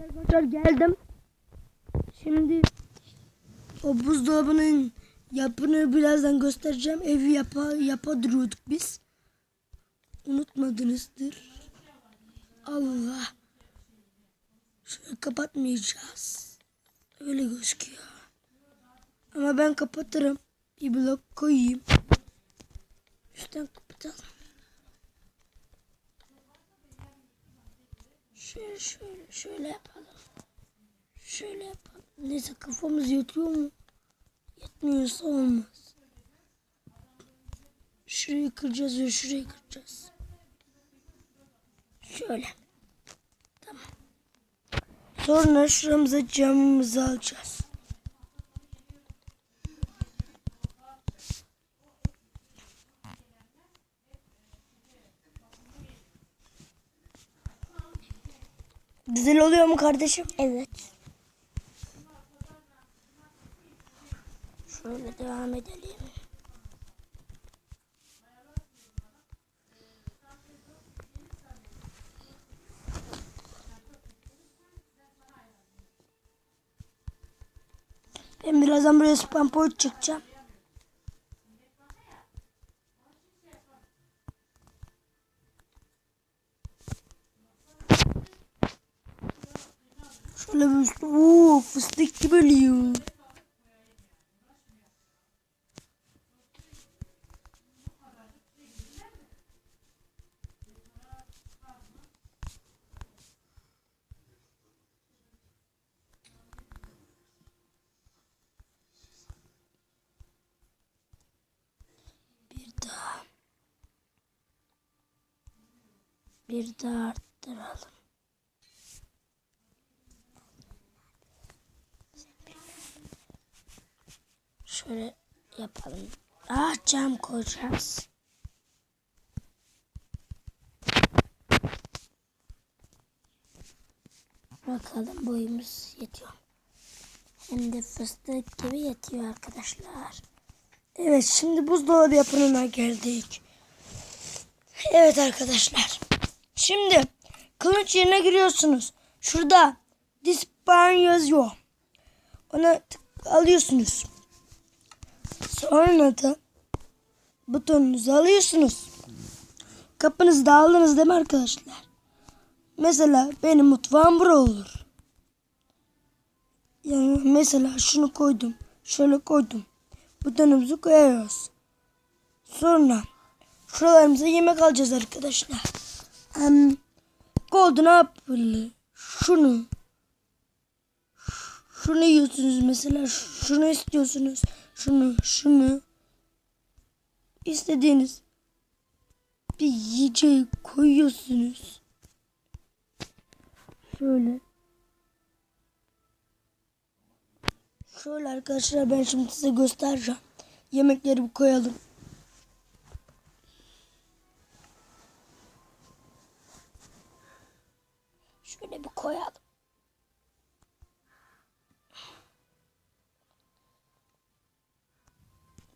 arkadaşlar geldim. Şimdi o buzdolabının yapını birazdan göstereceğim. Evi yapa, yapa duruyorduk biz. Unutmadınızdır. Allah. Şöyle kapatmayacağız. Öyle gözüküyor. Ama ben kapatırım. Bir blok koyayım. Üstten kapatalım. Şöyle şöyle şöyle yapalım. Şöyle yapalım. Neyse kafamız yatıyor mu? Yatmıyorsa olmaz. Şurayı kıracağız ve şurayı kıracağız. Şöyle. Tamam. Sonra şuramıza camımızı alacağız. Güzel oluyor mu kardeşim? Evet. Şöyle devam edelim. Ben birazdan buraya spam point çıkacağım. Şöyle bir üstü. Oo, fıstık gibi. Bir daha. Bir daha arttıralım. Şöyle yapalım. Ah cam koyacağız. Bakalım boyumuz yetiyor. Hem de fıstık gibi yetiyor arkadaşlar. Evet şimdi buzdolabı yapımına geldik. Evet arkadaşlar. Şimdi kılıç yerine giriyorsunuz. Şurada dispan yazıyor. Ona alıyorsunuz. Sonra da butonunuzu alıyorsunuz. Kapınızı da aldınız değil mi arkadaşlar? Mesela benim mutfağım bura olur. Yani mesela şunu koydum. Şöyle koydum. Butonumuzu koyuyoruz. Sonra şuralarımıza yemek alacağız arkadaşlar. Um, golden apple. Şunu. Şunu yiyorsunuz mesela. Şunu istiyorsunuz. Şunu, şunu. İstediğiniz bir yiyeceği koyuyorsunuz. Şöyle. Şöyle arkadaşlar ben şimdi size göstereceğim. Yemekleri koyalım.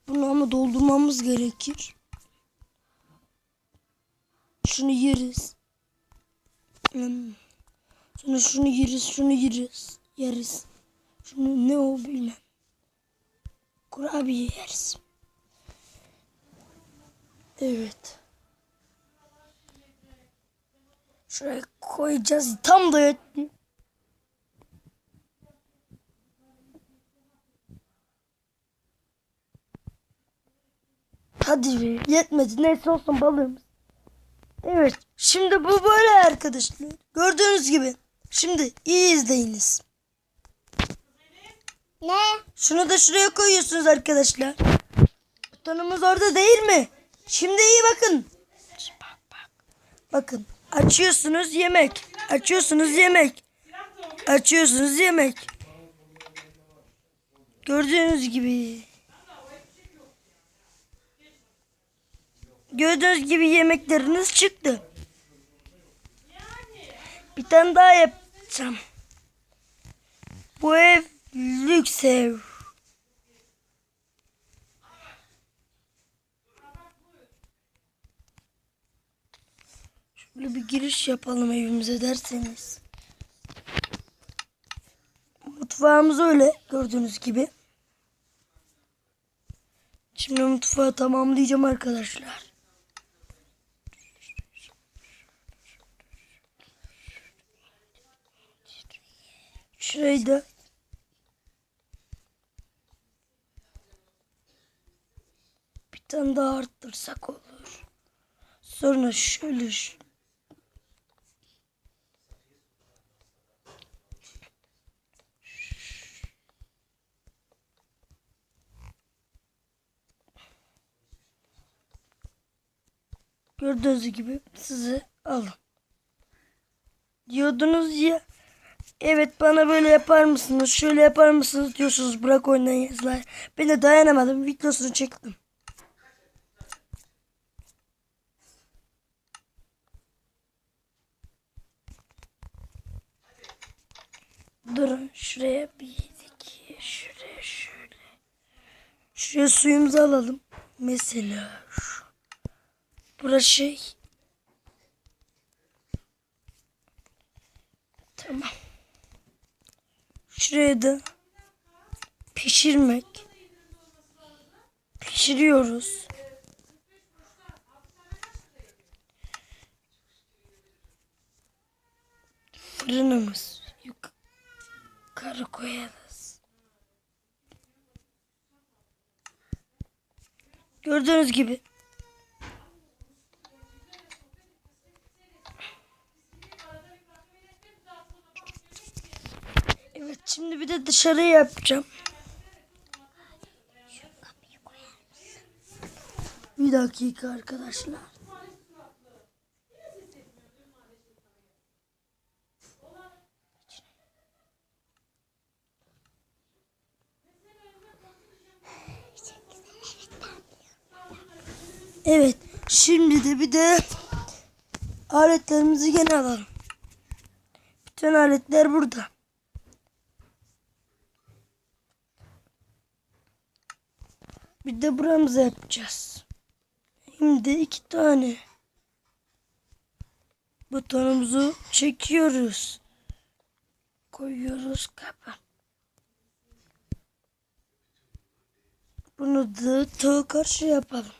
Bunu ama doldurmamız gerekir. Şunu yeriz. Hmm. Sonra şunu yeriz, şunu yeriz. Yeriz. Şunu ne o bilmem. Kurabiye yeriz. Evet. Şuraya koyacağız. Tam da yetti. Hadi be. Yetmedi. Neyse olsun balığımız. Evet. Şimdi bu böyle arkadaşlar. Gördüğünüz gibi. Şimdi iyi izleyiniz. Ne? Şunu da şuraya koyuyorsunuz arkadaşlar. Butonumuz orada değil mi? Şimdi iyi bakın. Bak bak. Bakın. Açıyorsunuz yemek. Açıyorsunuz yemek. Açıyorsunuz yemek. Gördüğünüz gibi. Gördüğünüz gibi yemekleriniz çıktı. Bir tane daha yapacağım. Bu ev lüks ev. Şöyle bir giriş yapalım evimize derseniz. Mutfağımız öyle gördüğünüz gibi. Şimdi mutfağı tamamlayacağım arkadaşlar. Şurayı da bir tane daha arttırsak olur. Sonra şöyle Gördüğünüz gibi sizi alın. Diyordunuz ya evet bana böyle yapar mısınız şöyle yapar mısınız diyorsunuz bırak oynayın yazılar. Ben de dayanamadım videosunu çektim. Durun şuraya bir iki şuraya şöyle. Şuraya suyumuzu alalım. Mesela şu. Burası şey. Tamam. Da pişirmek. Pişiriyoruz. Fırınımız yukarı koyarız. Gördüğünüz gibi Evet şimdi bir de dışarı yapacağım. Bir dakika arkadaşlar. Evet şimdi de bir de aletlerimizi gene alalım. Bütün aletler burada. De buramıza yapacağız. Şimdi iki tane butonumuzu çekiyoruz. Koyuyoruz kapa. Bunu da ta karşı yapalım.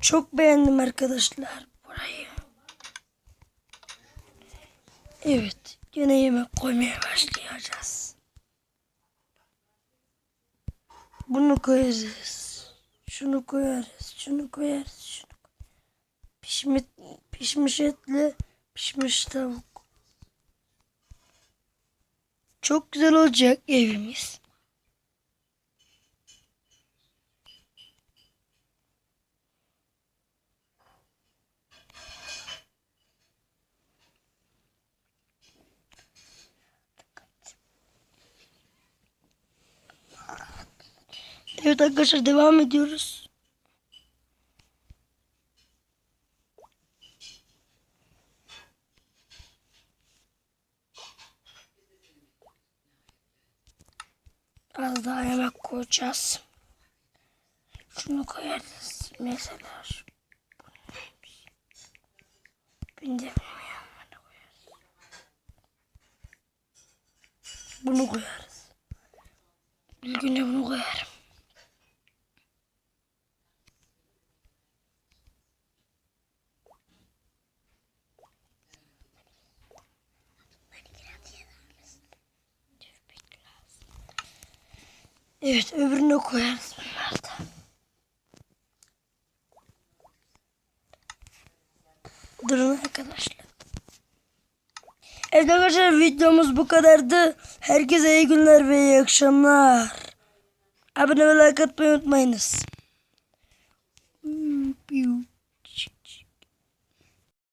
Çok beğendim arkadaşlar burayı. Evet, gene yemek koymaya başlayacağız. Bunu koyarız. Şunu koyarız. Şunu koyarız. Şunu Pişmiş, pişmiş etle pişmiş tavuk. Çok güzel olacak evimiz. Evet arkadaşlar devam ediyoruz. Az daha yemek koyacağız. Şunu koyarız. Mesela. Bunu koyarız. İlk önce bunu koyarım. Evet öbürüne koyarız bunlardan. Durun arkadaşlar. Evet arkadaşlar videomuz bu kadardı. Herkese iyi günler ve iyi akşamlar. Abone ve like atmayı unutmayınız.